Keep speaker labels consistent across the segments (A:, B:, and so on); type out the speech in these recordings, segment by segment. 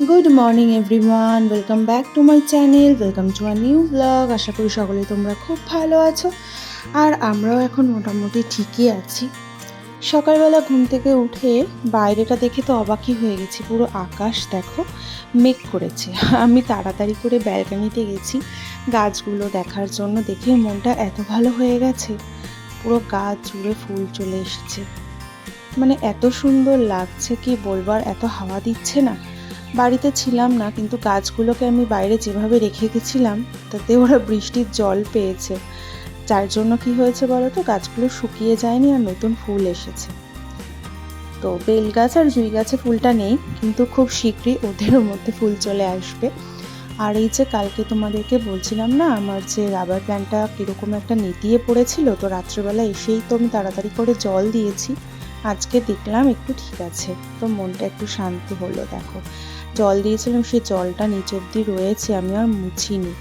A: Good morning everyone welcome back to my channel welcome to our new blog আশা করি সকলে তোমরা খুব ভালো আছো। আর আমরাও এখন মোটামুটি ঠিকই আছি। সকালবেলা ঘুম থেকে উঠে বাইরেটা দেখে তো অবাকই হয়ে গেছি। পুরো আকাশ দেখো মেঘ করেছে। আমি তাড়াতাড়ি করে ব্যালকানিতে গেছি গাছগুলো দেখার জন্য। দেখে মনটা এত ভালো হয়ে গেছে। পুরো গাছ জুড়ে ফুল চলে এসেছে। মানে এত সুন্দর লাগছে কি বলবার এত হাওয়া দিচ্ছে না। বাড়িতে ছিলাম না, কিন্তু গাছগুলোকে আমি বাইরে যেভাবে রেখে গেছিলাম, তাতে ওরা বৃষ্টির জল পেয়েছে। যার জন্য কি হয়েছে বলো তো গাছগুলো শুকিয়ে যায়নি আর নতুন ফুল এসেছে। তো বেল গাছ আর জুই গাছে ফুলটা নেই, কিন্তু খুব শীঘ্রই ওদের মধ্যে ফুল চলে আসবে। আর এই যে কালকে তোমাদেরকে বলছিলাম না, আমার যে রাবার প্ল্যান্টটা কীরকম একটা নেতিয়ে পড়েছিল, তো রাত্রেবেলা এসেই তো আমি তাড়াতাড়ি করে জল দিয়েছি। আজকে দেখলাম একটু ঠিক আছে, তো মনটা একটু শান্তি হলো, দেখো। জল দিয়েছিলাম, সেই জলটা নিচ অব্দি রয়েছে, আমি আর মুছিনি।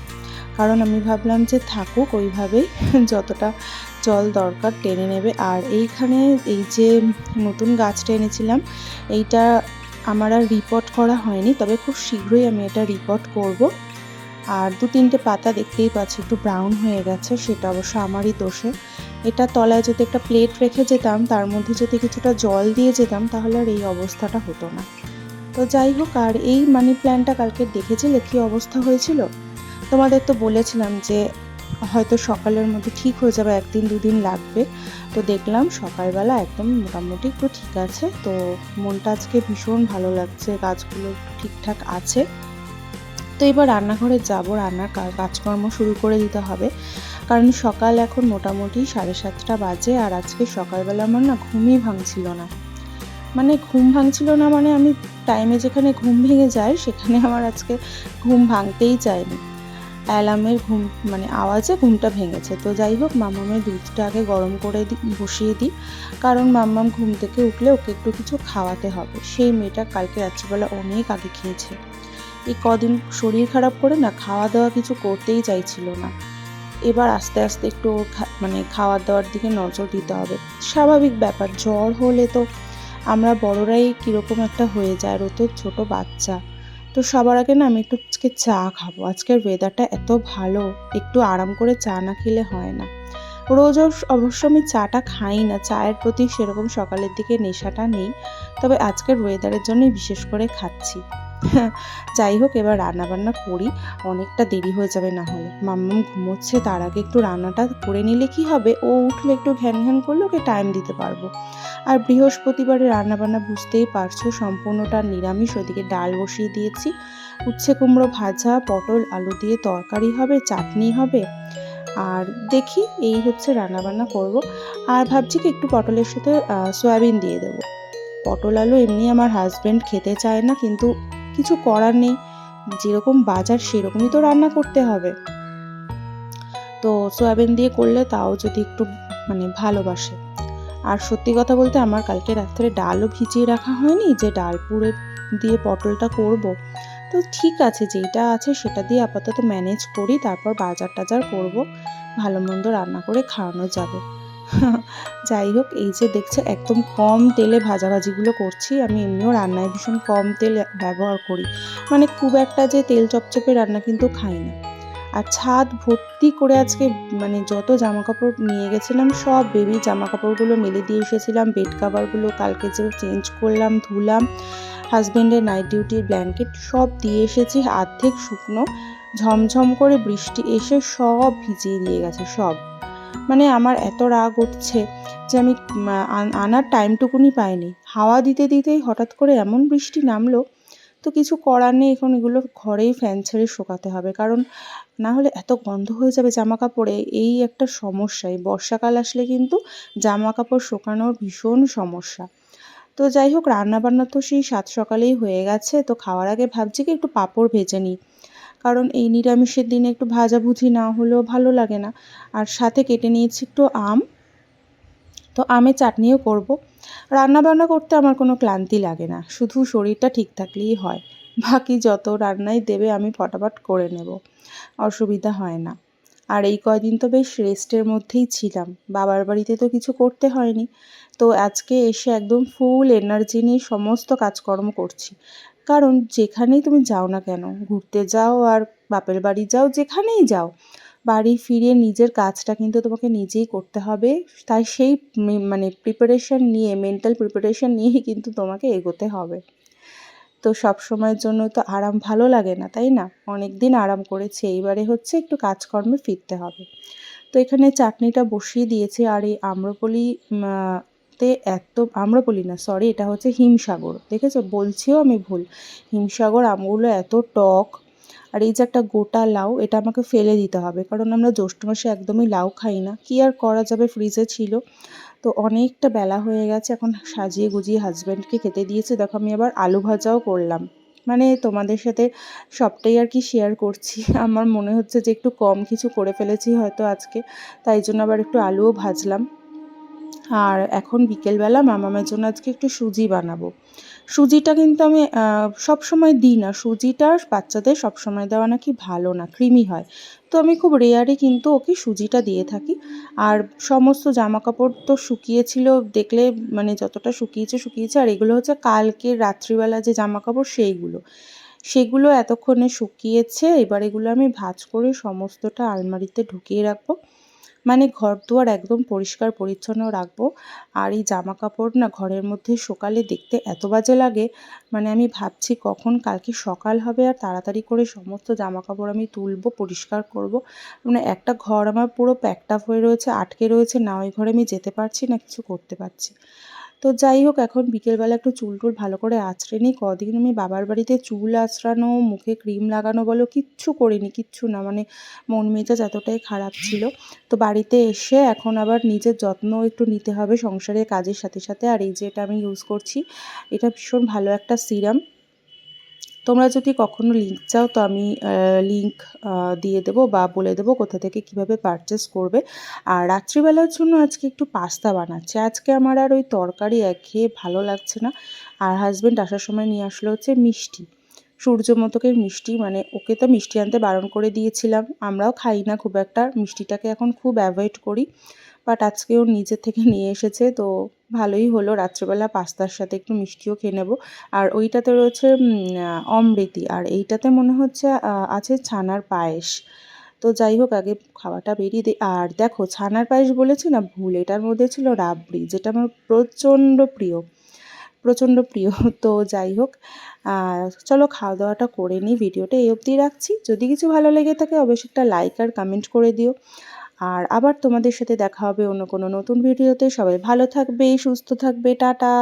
A: কারণ আমি ভাবলাম যে থাকুক, ওইভাবেই যতটা জল দরকার টেনে নেবে। আর এইখানে এই যে নতুন গাছটা এনেছিলাম, এইটা আমার আর রিপোর্ট করা হয়নি, তবে খুব শীঘ্রই আমি এটা রিপোর্ট করব। আর দু তিনটে পাতা দেখতেই পাচ্ছি, একটু ব্রাউন হয়ে গেছে, সেটা অবশ্য আমারই দোষে। এটা তলায় যদি একটা প্লেট রেখে যেতাম, তার মধ্যে যদি কিছুটা জল দিয়ে যেতাম, তাহলে আর এই অবস্থাটা হতো না। তো যাই হোক, আর এই মানি প্ল্যান্টটা কালকে দেখেছিলে কী অবস্থা হয়েছিল। তোমাদের তো বলেছিলাম যে হয়তো সকালের মধ্যে ঠিক হয়ে যাবে, একদিন, দুদিন লাগবে। তো দেখলাম সকালবেলা একদম মোটামুটি একটু ঠিক আছে। তো মনটা আজকে ভীষণ ভালো লাগছে, গাছগুলো ঠিকঠাক আছে। তো এবার রান্নাঘরে যাব, রান্নার কাজকর্ম শুরু করে দিতে হবে। কারণ সকাল এখন মোটামুটি সাড়ে সাতটা বাজে, আর আজকে সকালবেলা আমার না ঘুমই ভাঙছিল না। মানে ঘুম ভাঙছিল না মানে আমি টাইমে যেখানে ঘুম ভেঙে যায়, সেখানে আমার আজকে ঘুম ভাঙতেই চায়নি অ্যালার্মের ঘুম মানে আওয়াজে ঘুমটা ভেঙেছে। তো যাই হোক মামামের দুধটা আগে গরম করে দিই বসিয়ে দিই। কারণ মাম্মাম ঘুম থেকে উঠলে ওকে একটু কিছু খাওয়াতে হবে। সেই মেয়েটা কালকে রাত্রিবেলা অনেক আগে খেয়েছে। এই কদিন শরীর খারাপ করে না খাওয়া দাওয়া কিছু করতেই চাইছিল না। এবার আস্তে আস্তে একটু মানে খাওয়া দাওয়ার দিকে নজর দিতে হবে। স্বাভাবিক ব্যাপার, জ্বর হলে তো আমরা বড়রাই কীরকম একটা হয়ে যায়, আর ও তো ছোটো বাচ্চা। তো সবার আগে না আমি একটু আজকে চা খাব। আজকের ওয়েদারটা এত ভালো, একটু আরাম করে চা না খেলে হয় না। রোজ অবশ্য আমি চাটা খাই না, চায়ের প্রতি সেরকম সকালের দিকে নেশাটা নেই, তবে আজকের ওয়েদারের জন্যই বিশেষ করে খাচ্ছি। যাই হোক এবার রান্না বান্না করি। অনেকটা দেরি হয়ে যাবে না হলে মাম্মাম ঘুমোচ্ছে, তার আগে একটু রান্নাটা করে নিলে কি হবে? ও উঠলে একটু ঘ্যান ঘ্যান করলে ওকে টাইম দিতে পারব। আর বৃহস্পতিবারে রান্নাবান্না বুঝতেই পারছ, সম্পূর্ণটা নিরামিষ। ওদিকে ডাল বসিয়ে দিয়েছি। উচ্ছে কুমড়ো ভাজা, পটল, আলু দিয়ে তরকারি হবে, চাটনি হবে। আর দেখি, এই হচ্ছে রান্নাবান্না করব। আর ভাবছি কি, একটু পটলের সাথে সয়াবিন দিয়ে দেবো। পটল, আলু এমনি আমার হাজব্যান্ড খেতে চায় না, কিন্তু কিছু করার নেই। যেরকম বাজার, সেরকমই তো রান্না করতে হবে। তো সয়াবিন দিয়ে করলে তাও যদি একটু মানে ভালোবাসে। আর সত্যি কথা বলতে আমার কালকে রাত্রে ডালও ভিজিয়ে রাখা হয়নি, যে ডাল পুরে দিয়ে পটলটা করব। তো ঠিক আছে যেটা আছে সেটা দিয়ে আপাতত ম্যানেজ করি, তারপর বাজার টাজার করব। ভালো মন্দ রান্না করে খাওয়ানো যাবে। যাই হোক, এই যে দেখছে, একদম কম তেলে ভাজাভাজিগুলো করছি। আমি এমনিও রান্নায় ভীষণ কম তেল ব্যবহার করি। মানে খুব একটা যে তেল চপচপে রান্না কিন্তু খাই না। আর ছাদ ভর্তি করে আজকে মানে যত জামা কাপড় নিয়ে গেছিলাম, সব বেবি জামা কাপড়গুলো মেলে দিয়ে এসেছিলাম। বেড কাভারগুলো কালকে যে চেঞ্জ করলাম, ধুলাম হাজব্যান্ডের নাইট ডিউটির ব্ল্যাঙ্কেট, সব দিয়ে এসেছি। অর্ধেক শুকনো, ঝমঝম করে বৃষ্টি এসে সব ভিজিয়ে দিয়ে গেছে, সব। মানে আমার এত রাগ উঠছে যে আমি আনার টাইমটুকুনি পাইনি। হাওয়া দিতে দিতেই হঠাৎ করে এমন বৃষ্টি নামলো, তো কিছু করার নেই, এখন এগুলো ঘরেই ফ্যান ছেড়ে শোকাতে হবে। কারণ না হলে এত গন্ধ হয়ে যাবে জামা কাপড়ে এই একটা সমস্যা এই বর্ষাকাল আসলে কিন্তু জামা কাপড় শোকানোর ভীষণ সমস্যা। তো যাই হোক, রান্নাবান্না তো সেই সাত সকালেই হয়ে গেছে, তো খাওয়ার আগে ভাবছি কি একটু পাঁপড় ভেজে নিই। কারণ এই নিরামিষের দিনে একটু ভাজাভুজি না হলেও ভালো লাগে না। আর সাথে কেটে নিয়েছি একটু আম। তো আমের চাটনিও করব। রান্নাবান্না করতে আমার কোনো ক্লান্তি লাগে না। শুধু শরীরটা ঠিক থাকলেই হয়। বাকি যত রান্নাই দেবে আমি ফটাফট করে নেব। অসুবিধা হয় না। আর এই কয়দিন তো বেশ রেস্টের মধ্যেই ছিলাম। বাবার বাড়িতে তো কিছু করতে হয়নি। তো আজকে এসে একদম ফুল এনার্জি নিয়ে সমস্ত কাজকর্ম করছি। কারণ যেখানেই তুমি যাও না কেন, ঘুরতে যাও আর বাপের বাড়ি যাও, যেখানেই যাও, বাড়ি ফিরে নিজের কাজটা কিন্তু তোমাকে নিজেই করতে হবে। তাই সেই মানে প্রিপারেশন নিয়ে মেন্টাল প্রিপারেশন নিয়েই কিন্তু তোমাকে এগোতে হবে। তো সব সময়ের জন্য তো আরাম ভালো লাগে না, তাই না? অনেক দিন আরাম করেছে, এইবারে হচ্ছে একটু কাজকর্মে ফিরতে হবে। তো এখানে চাটনিটা বসিয়ে দিয়েছে আর এই আম্রপলি উম, আহ, তে এত আম্রপলি না সরি এটা হচ্ছে হিমসাগর দেখেছ? বলছিও আমি ভুল। হিমসাগর আমগুলো এত টক আর এই যে একটা গোটা লাউ এটা আমাকে ফেলে দিতে হবে কারণ আমরা জ্যৈষ্ঠ মাসে একদমই লাউ খাই না। কি আর করা যাবে? ফ্রিজে ছিল। তো অনেকটা বেলা হয়ে গেছে এখন সাজিয়ে গুজিয়ে হাজব্যান্ডকে খেতে দিয়েছে। দেখো আমি আবার আলু ভাজাও করলাম। মানে তোমাদের সাথে সবটাই আর কি শেয়ার করছি। আমার মনে হচ্ছে যে একটু কম কিছু করে ফেলেছি হয়তো আজকে তাই জন্য আবার একটু আলুও ভাজলাম। আর এখন বিকেলবেলা মামামের জন্য আজকে একটু সুজি বানাবো। সুজিটা কিন্তু আমি সব সময় দিই না। সুজিটা বাচ্চাদের সব সময় দেওয়া নাকি ভালো না, ক্রিমি হয়। তো আমি খুব রেয়ারে কিন্তু ওকে সুজিটা দিয়ে থাকি। আর সমস্ত জামা কাপড় তো শুকিয়েছিল, দেখলে মানে যতটা শুকিয়েছে শুকিয়েছে। আর এগুলো হচ্ছে কালকের রাত্রিবেলা যে জামা কাপড় সেইগুলো। সেগুলো এতক্ষণে শুকিয়েছে, এবার এগুলো আমি ভাজ করে সমস্তটা আলমারিতে ঢুকিয়ে রাখব। মানে ঘর দুয়ার একদম পরিষ্কার, পরিচ্ছন্ন রাখব। আর এই জামা কাপড় না ঘরের মধ্যে সকালে দেখতে এত বাজে লাগে মানে আমি ভাবছি কখন কালকে সকাল হবে আর তাড়াতাড়ি করে সমস্ত জামা কাপড় আমি তুলবো, পরিষ্কার করব। মানে একটা ঘর আমার পুরো প্যাকটাপ হয়ে রয়েছে, আটকে রয়েছে, না ওই ঘরে আমি যেতে পারছি না, কিছু করতে পারছি। তো যাই হোক, এখন বিকেলবেলা একটু চুল টুল ভালো করে আঁচড়ে নিই। কদিন আমি বাবার বাড়িতে চুল আঁচড়ানো, মুখে ক্রিম লাগানো বলো কিচ্ছু করিনি, কিচ্ছু না। মানে মন মেজাজ এতটাই খারাপ ছিল। তো বাড়িতে এসে এখন আবার নিজের যত্ন একটু নিতে হবে সংসারের কাজের সাথে সাথে। আর এই যে এটা আমি ইউজ করছি, এটা ভীষণ ভালো একটা সিরাম। তোমরা যদি কখনো লিঙ্ক চাও, তো আমি লিঙ্ক দিয়ে দেবো বা বলে দেবো কোথা থেকে কীভাবে পারচেস করবে। আর রাত্রিবেলার জন্য আজকে একটু পাস্তা বানাচ্ছি। আজকে আমার আর ওই তরকারি একঘেয়ে ভালো লাগছে না। আর হাজব্যান্ড আসার সময় নিয়ে আসলো হচ্ছে মিষ্টি। সূর্যমতকের মিষ্টি মানে ওকে তো মিষ্টি আনতে বারণ করে দিয়েছিলাম। আমরাও খাই না, খুব একটা। মিষ্টিটাকে এখন খুব অ্যাভয়েড করি। বাট আজকে ও নিজের থেকে নিয়ে এসেছে, তো ভালোই হলো। রাত্রেবেলা পাস্তার সাথে একটু মিষ্টিও খেয়ে নেব। আর ওইটাতে রয়েছে অমৃতি। আর এইটাতে মনে হচ্ছে আছে ছানার পায়েস। তো যাই হোক, আগে খাওয়াটা বেরিয়ে দিই আর দেখো, ছানার পায়েস বলেছি না, ভুল। এটার মধ্যে ছিল রাবড়ি, যেটা আমার প্রচণ্ড প্রিয়। প্রচণ্ড প্রিয়। তো যাই হোক চলো খাওয়া দাওয়াটা করে নিই। ভিডিওটা এই অবধি রাখছি। যদি কিছু ভালো লেগে থাকে, অবশ্যই একটা লাইক আর কমেন্ট করে দিও। আর আবার তোমাদের সাথে দেখা হবে অন্য কোনো নতুন ভিডিওতে। সবাই ভালো থাকবে, সুস্থ থাকবে, টাটা।